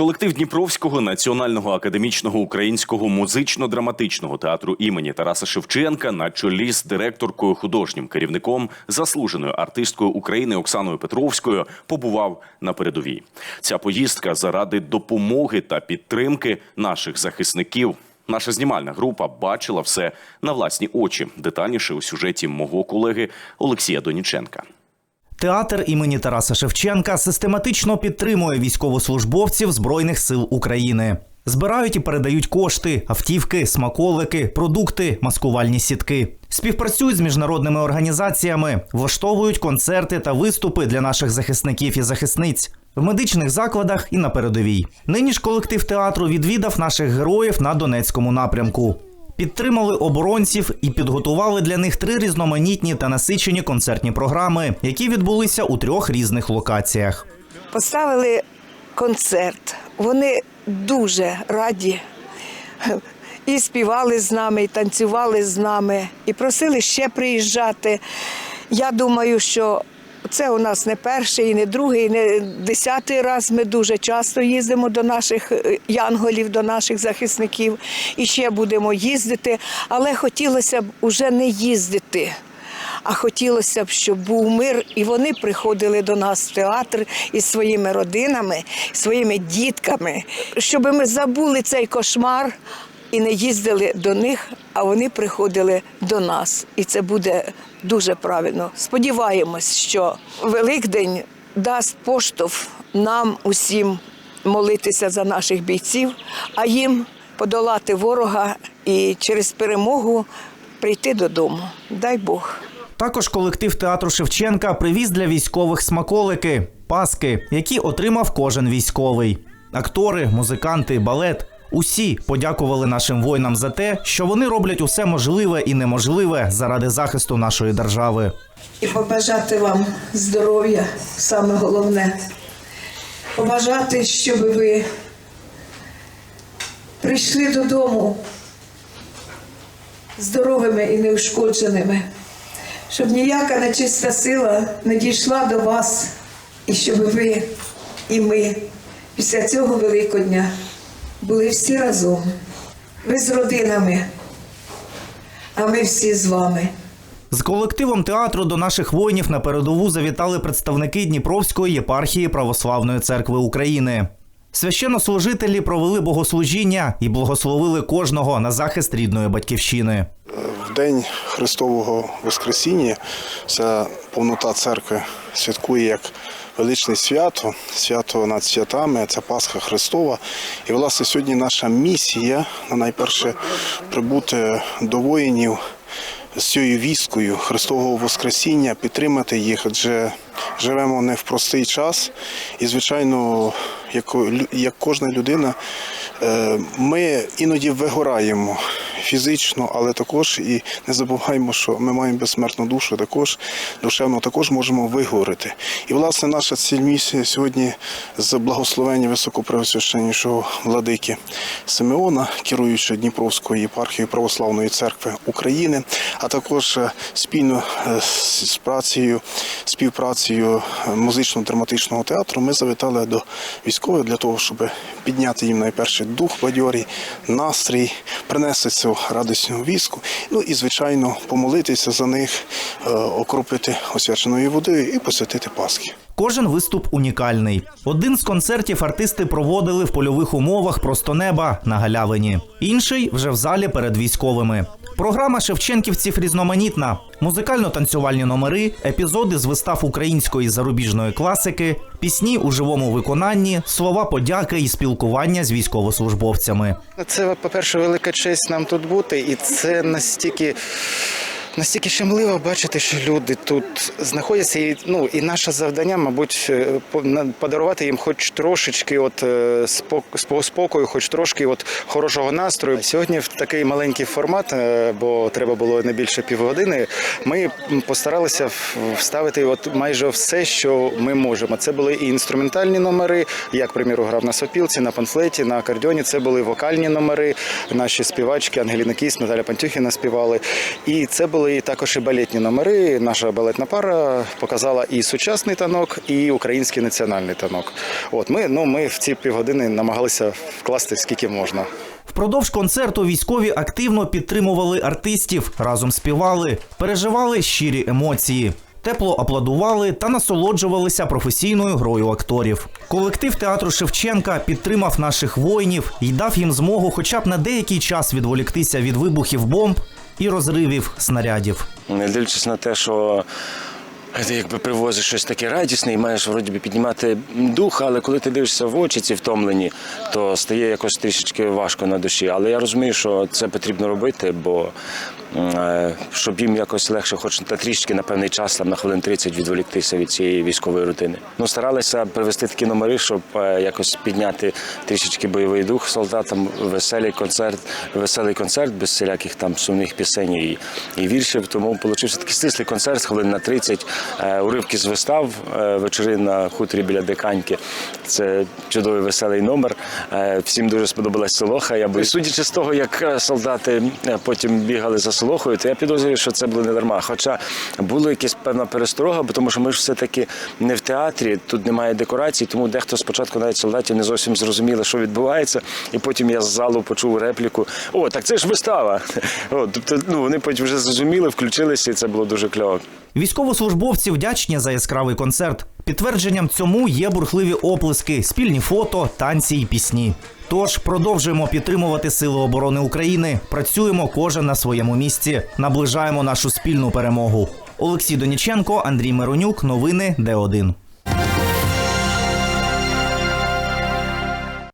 Колектив Дніпровського національного академічного українського музично-драматичного театру імені Тараса Шевченка на чолі з директоркою художнім керівником заслуженою артисткою України Оксаною Петровською побував на передовій. Ця поїздка заради допомоги та підтримки наших захисників. Наша знімальна група бачила все на власні очі. Детальніше у сюжеті мого колеги Олексія Доніченка. Театр імені Тараса Шевченка систематично підтримує військовослужбовців Збройних сил України. Збирають і передають кошти, автівки, смаколики, продукти, маскувальні сітки. Співпрацюють з міжнародними організаціями, влаштовують концерти та виступи для наших захисників і захисниць в медичних закладах і на передовій. Нині ж колектив театру відвідав наших героїв на Донецькому напрямку. Підтримали оборонців і підготували для них три різноманітні та насичені концертні програми, які відбулися у трьох різних локаціях. Поставили концерт. Вони дуже раді. І співали з нами, і танцювали з нами, і просили ще приїжджати. Я думаю, що це у нас не перший, і не другий, і не десятий раз. Ми дуже часто їздимо до наших е, янголів, до наших захисників і ще будемо їздити. Але хотілося б уже не їздити. А хотілося б, щоб був мир, і вони приходили до нас в театр із своїми родинами, своїми дітками, щоб ми забули цей кошмар і не їздили до них, а вони приходили до нас. І це буде дуже правильно. Сподіваємось, що Великдень дасть поштовх нам усім молитися за наших бійців, а їм подолати ворога і через перемогу прийти додому. Дай Бог. Також колектив театру Шевченка привіз для військових смаколики, паски, які отримав кожен військовий. Актори, музиканти, балет. Усі подякували нашим воїнам за те, що вони роблять усе можливе і неможливе заради захисту нашої держави. І побажати вам здоров'я, саме головне. Побажати, щоб ви прийшли додому здоровими і неушкодженими, щоб ніяка нечиста сила не дійшла до вас, і щоб ви і ми після цього Великодня були всі разом. Ви з родинами, а ми всі з вами. З колективом театру до наших воїнів на передову завітали представники Дніпровської єпархії Православної церкви України. Священнослужителі провели богослужіння і благословили кожного на захист рідної батьківщини. День Христового Воскресіння вся повнота церкви святкує як величне свято, свято над святами, це Пасха Христова. І, власне, сьогодні наша місія на найперше прибути до воїнів з цією вісткою Христового Воскресіння, підтримати їх, адже живемо не в простий час. І, звичайно, як, кожна людина, е, ми іноді вигораємо фізично, але також і не забуваємо, що ми маємо безсмертну душу, також душевно також можемо вигорити. І власне наша ціль місія сьогодні з благословення високопревосвященнішого владики Симеона, керуючи Дніпровською єпархією Православної церкви України, а також е, спільно е, з працею, співпрацею е, музично-драматичного театру, ми завітали до військових для того, щоб підняти їм найперше дух бадьорий, настрій, принести цю радісного віску. Ну і звичайно помолитися за них, е, окропити освяченою водою і посвятити Пасхи. Кожен виступ унікальний. Один з концертів артисти проводили в польових умовах просто неба на галявині. Інший вже в залі перед військовими. Програма шевченківців різноманітна: музикально-танцювальні номери, епізоди з вистав української зарубіжної класики, пісні у живому виконанні, слова подяки і спілкування з військовослужбовцями. Це, по-перше, велика честь нам тут бути, і це настільки. Настільки щемливо бачити, що люди тут знаходяться, і ну і наше завдання, мабуть, е, подарувати їм хоч трошечки, от е, спок- спо- спокою, хоч трошки от хорошого настрою. Сьогодні в такий маленький формат, е, бо треба було не більше півгодини. Ми постаралися вставити от майже все, що ми можемо. Це були і інструментальні номери, як, приміру, грав на сопілці, на панфлеті, на акордіоні. Це були вокальні номери. Наші співачки Ангеліна Кіс, Наталя Пантюхіна співали. І це були були також і балетні номери. Наша балетна пара показала і сучасний танок, і український національний танок. От ми, ну, ми в ці півгодини намагалися вкласти скільки можна. Впродовж концерту військові активно підтримували артистів, разом співали, переживали щирі емоції. Тепло аплодували та насолоджувалися професійною грою акторів. Колектив театру Шевченка підтримав наших воїнів і дав їм змогу, хоча б на деякий час відволіктися від вибухів бомб і розривів снарядів. Не дивлячись на те, що ти якби привозиш щось таке радісне і маєш вроді піднімати дух, але коли ти дивишся в очі ці втомлені, то стає якось трішечки важко на душі. Але я розумію, що це потрібно робити, бо щоб їм якось легше, хоч на трішки на певний час, там на хвилин 30 відволіктися від цієї військової рутини. Ну старалися привести такі номери, щоб е, якось підняти трішечки бойовий дух солдатам, веселий концерт, веселий концерт без всіляких там сумних пісень і, і віршів. Тому получився такий стислий концерт, хвилин на 30, е, уривки з вистав, е, вечори на хуторі біля Диканьки. Це чудовий веселий номер. Е, Всім дуже сподобалась Солоха. Я бо судячи з того, як е, солдати е, потім бігали за Солохою, то я підозрюю, що це було не дарма. Хоча була якась певна пересторога, тому що ми ж все-таки не в театрі, тут немає декорацій, тому дехто спочатку навіть солдатів не зовсім зрозуміли, що відбувається. І потім я з залу почув репліку: О, так це ж вистава. О, тобто, ну вони потім вже зрозуміли, включилися, і це було дуже кльово. Військовослужбовці вдячні за яскравий концерт. Підтвердженням цьому є бурхливі оплески, спільні фото, танці і пісні. Тож продовжуємо підтримувати Сили оборони України. Працюємо кожен на своєму місці, наближаємо нашу спільну перемогу. Олексій Доніченко, Андрій Миронюк, новини Д1.